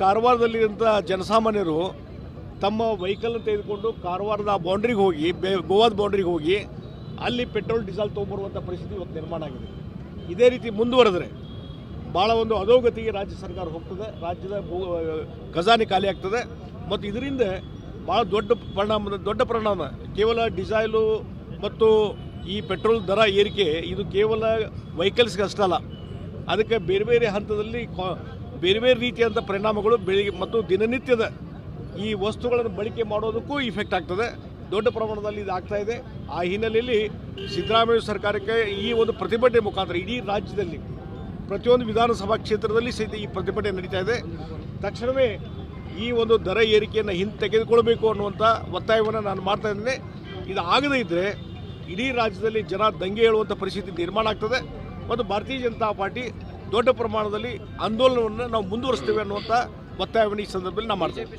ಕಾರವಾರದಲ್ಲಿರುವಂಥ ಜನಸಾಮಾನ್ಯರು ತಮ್ಮ ವೆಹಿಕಲ್ ತೆಗೆದುಕೊಂಡು ಕಾರವಾರದ ಬೌಂಡ್ರಿಗೆ ಹೋಗಿ, ಬೆ, ಗೋವಾದ ಬೌಂಡ್ರಿಗೆ ಹೋಗಿ, ಅಲ್ಲಿ ಪೆಟ್ರೋಲ್ ಡೀಸೆಲ್ ತೊಗೊಂಬರುವಂಥ ಪರಿಸ್ಥಿತಿ ಇವತ್ತು ನಿರ್ಮಾಣ ಆಗಿದೆ. ಇದೇ ರೀತಿ ಮುಂದುವರೆದರೆ ಭಾಳ ಒಂದು ಅಧೋಗತಿಗೆ ರಾಜ್ಯ ಸರ್ಕಾರ ಹೋಗ್ತದೆ, ರಾಜ್ಯದ ಖಜಾನೆ ಖಾಲಿ ಆಗ್ತದೆ ಮತ್ತು ಇದರಿಂದ ಭಾಳ ದೊಡ್ಡ ಪರಿಣಾಮ ದೊಡ್ಡ ಪರಿಣಾಮ, ಕೇವಲ ಡಿಸೈಲು ಮತ್ತು ಈ ಪೆಟ್ರೋಲ್ ದರ ಏರಿಕೆ, ಇದು ಕೇವಲ ವೆಹಿಕಲ್ಸ್ಗೆ ಅಷ್ಟಲ್ಲ. ಅದಕ್ಕೆ ಬೇರೆ ಬೇರೆ ಹಂತದಲ್ಲಿ ಬೇರೆ ಬೇರೆ ರೀತಿಯಾದಂಥ ಪರಿಣಾಮಗಳು ಬೆಳಿಗ್ಗೆ ಮತ್ತು ದಿನನಿತ್ಯದ ಈ ವಸ್ತುಗಳನ್ನು ಬಳಕೆ ಮಾಡೋದಕ್ಕೂ ಇಫೆಕ್ಟ್ ಆಗ್ತದೆ. ದೊಡ್ಡ ಪ್ರಮಾಣದಲ್ಲಿ ಇದು ಇದೆ. ಆ ಹಿನ್ನೆಲೆಯಲ್ಲಿ ಸಿದ್ದರಾಮಯ್ಯ ಸರ್ಕಾರಕ್ಕೆ ಈ ಒಂದು ಪ್ರತಿಭಟನೆ ಮುಖಾಂತರ ಇಡೀ ರಾಜ್ಯದಲ್ಲಿ, ಪ್ರತಿಯೊಂದು ವಿಧಾನಸಭಾ ಕ್ಷೇತ್ರದಲ್ಲಿ ಸಹಿತ ಈ ಪ್ರತಿಭಟನೆ ನಡೀತಾ ಇದೆ. ತಕ್ಷಣವೇ ಈ ಒಂದು ದರ ಏರಿಕೆಯನ್ನು ಹಿಂದೆ ತೆಗೆದುಕೊಳ್ಬೇಕು ಅನ್ನುವಂಥ ಒತ್ತಾಯವನ್ನು ನಾನು ಮಾಡ್ತಾ ಇದ್ದೇನೆ. ಇದು ಆಗದೇ ಇದ್ದರೆ ಇಡೀ ರಾಜ್ಯದಲ್ಲಿ ಜನ ದಂಗೆ ಹೇಳುವಂಥ ಪರಿಸ್ಥಿತಿ ನಿರ್ಮಾಣ ಆಗ್ತದೆ. ಮತ್ತು ಭಾರತೀಯ ಜನತಾ ಪಾರ್ಟಿ ದೊಡ್ಡ ಪ್ರಮಾಣದಲ್ಲಿ ಆಂದೋಲನವನ್ನು ನಾವು ಮುಂದುವರಿಸ್ತೇವೆ ಅನ್ನುವಂಥ ಒತ್ತಾಯವನ್ನು ಈ ಸಂದರ್ಭದಲ್ಲಿ ನಾವು ಮಾಡ್ತೇವೆ.